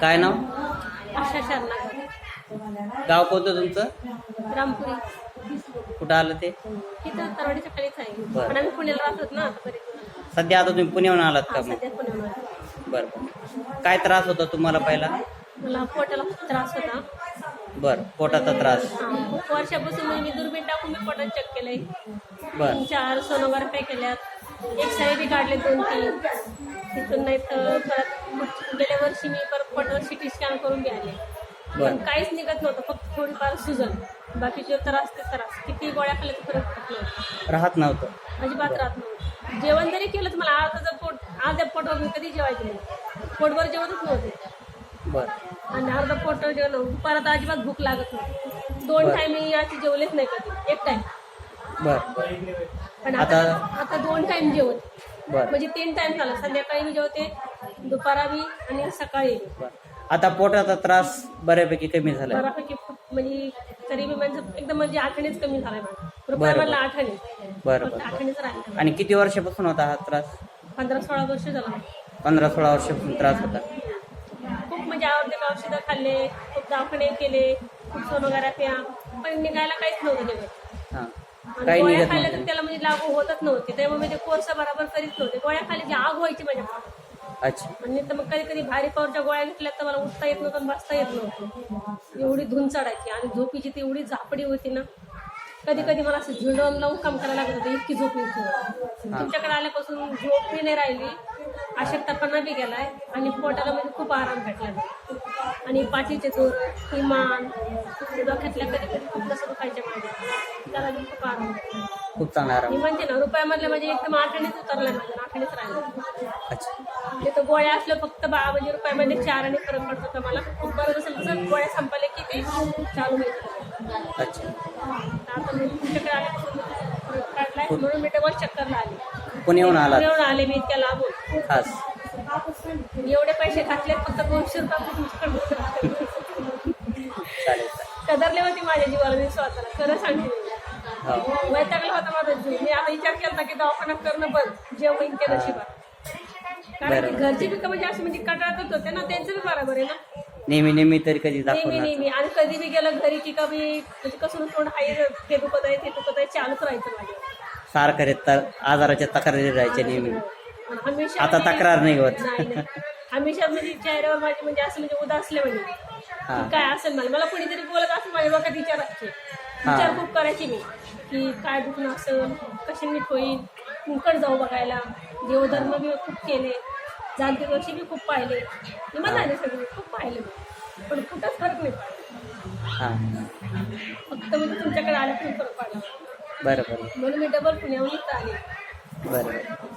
काय नाव? आशा शर्मा. गाव कोणतं तुमचं? रामपुरी. कुठं आलं ते? इथं तरवाडीच्या खालीच आहे. बरं. पण आम्ही पुण्याला राहतो ना सध्या आता तुम्ही पुण्याहून आलात का मग. बरं काय त्रास होता तुम्हाला पहिला? मला पोटाला खूप त्रास होता. बरं पोटाचा त्रास. वर्षापासून मी दुर्बीण टाकून मी पोटात चेक केलंय. बरं. चार सोनोग्राफी केल्यात. एक्सरे बी काढले दोन तीन. तिथून नाही तर परत गेल्या वर्षी मी परत पोटावर सिटी स्कॅन करून बरं. पण काहीच निघत नव्हतं फक्त थोडीफार सुजन. बाकीचे त्रास ते त्रास किती गोळ्या खाल्ल्या तर फरक पडत नव्हतं राहत नव्हतं. अजिबात राहत नव्हतं. जेवण जरी केलं तर मला अर्धाचं पोट अर्ध्या पोटावर मी कधी जेवायचे नाही. पोटभर जेवतच नव्हते. बरं. आणि अर्धा पोटावर जेवण परत अजिबात भूक लागत नव्हती. दोन. टाइम मी अशी जेवलेच नाही कधी. एक टाइम बरं. पण आता आता- दोन टाइम जेवत. बरं. म्हणजे तीन टाइम झालं. संध्याकाळी मी जेवते दुपारा बी आणि सकाळी बी. आता पोटाचा त्रास बऱ्यापैकी कमी झाला बऱ्यापैकी खूप म्हणजे तरी मी म्हणजे एकदम म्हणजे आठवणीच कमी झालाय माझा. बरं. आठवणी. बरं फक्त बरं. आठवणीच राहिला आणि किती वर्षापासून होता हा त्रास? पंधरा सोळा वर्ष झाला. पंधरा सोळा वर्षापासून त्रास होता. खूप म्हणजे आवडते औषधं खाल्ले खूप दवाखाने केले खूप सोनोग्राफ्या पण निघायला काहीच नव्हतं त्याच्यात हां. काही गोळ्या निघत खाल्ल्या तर नव्हतं त्याला म्हणजे लागू होतच नव्हते. त्यामुळे मी ते कोर्स बरोबर करीत नव्हते. गोळ्या खाल्ल्या की आग व्हायची माझ्या. अच्छा. आणि तर मग कधी कधी भारी पावरच्या गोळ्या घेतल्या तर मला उठता येत नव्हतं आणि बसता येत नव्हतं. एवढी धुन चढायची आणि झोपीची ती एवढी झापडी होती ना. कधी कधी मला असं झुंडवून लावून काम करायला लागत होतं. इतकी झोप येत होती. तुमच्याकडे आल्यापासून झोप बी नाही राहिली. अशक्तपणा बी गेलाय. आणि पोटाला म्हणजे खूप आराम भेटला आणि पाठीचे जोर किमान डोक्यातल्या कधी कधी खूप कसं दुखायच्या माझ्या त्याला खूप आराम भेटला खूप चांगला आराम. मी म्हणते ना रुपयामधल्या म्हणजे एकदम आठवणीच उतरलाय माझ्या आठवणीच राहिलं अच्छा. म्हणजे तर गोळ्या असल्या फक्त बा म्हणजे रुपयामध्ये चार आणि फरक पडत होता मला खूप बरं असेल तसं गोळ्या संपले की ते चालू व्हायचं अच्छा. आता मी तुमच्याकडे आल्यापासून मी फरक काढलाय म्हणून मी डबल चक्करला आले? पुण्याहून आलात पुण्याहून आले मी इतक्या लांबून? खास. मी एवढे पैसे घातले फक्त दोनशे रुपये तुमच्याकडे चालेल चालेल. कदरले होती माझ्या जीवाला मी स्वतःला खरं सांगते मी. हो. वैतागला होता माझा. जीव मी आता विचार केला की दवाखाना करणं बंद. जे होईन ते नशिबात. कारण की घरचे बी का म्हणजे असे म्हणजे कटाळतच होते ना त्यांचं बी बरोबर आहे ना? नेहमी नेहमी तरी कधी नेहमी दाखवणार. नेहमी. आणि कधी बी गेलं घरी की का मी म्हणजे कसं तोंड हाय हे दुखत आहे ते दुखत आहे चालूच राहायचं माझ्या. सारखं रे तर आजाराच्या तक्रारी राहायच्या नेहमी. आणि हमेशा आता म्हणजे- तक्रार नाही होत. नाही नाही. हमेशा म्हणजे चेहऱ्यावर माझे म्हणजे असं म्हणजे उदासले म्हणजे. हा. काय असेल मला? मला कोणीतरी बोलत असेल माझ्या डोक्यात विचारायचे. विचार खूप करायची मी की काय दुखणं असेल कशी नीट होईल कुंकड जाऊ बघायला. देवधर्म बी खूप केले जाणते वर्षी बी खूप पाहिले. निमा झाले सगळे? खूप पाहिले मी. पण कुठंच फरक नाही पडला. हां. फक्त म्हणजे तुमच्याकडे आले पण फरक पडला. बरं बरं. म्हणून मी डबल पुण्याहून आले. बरं.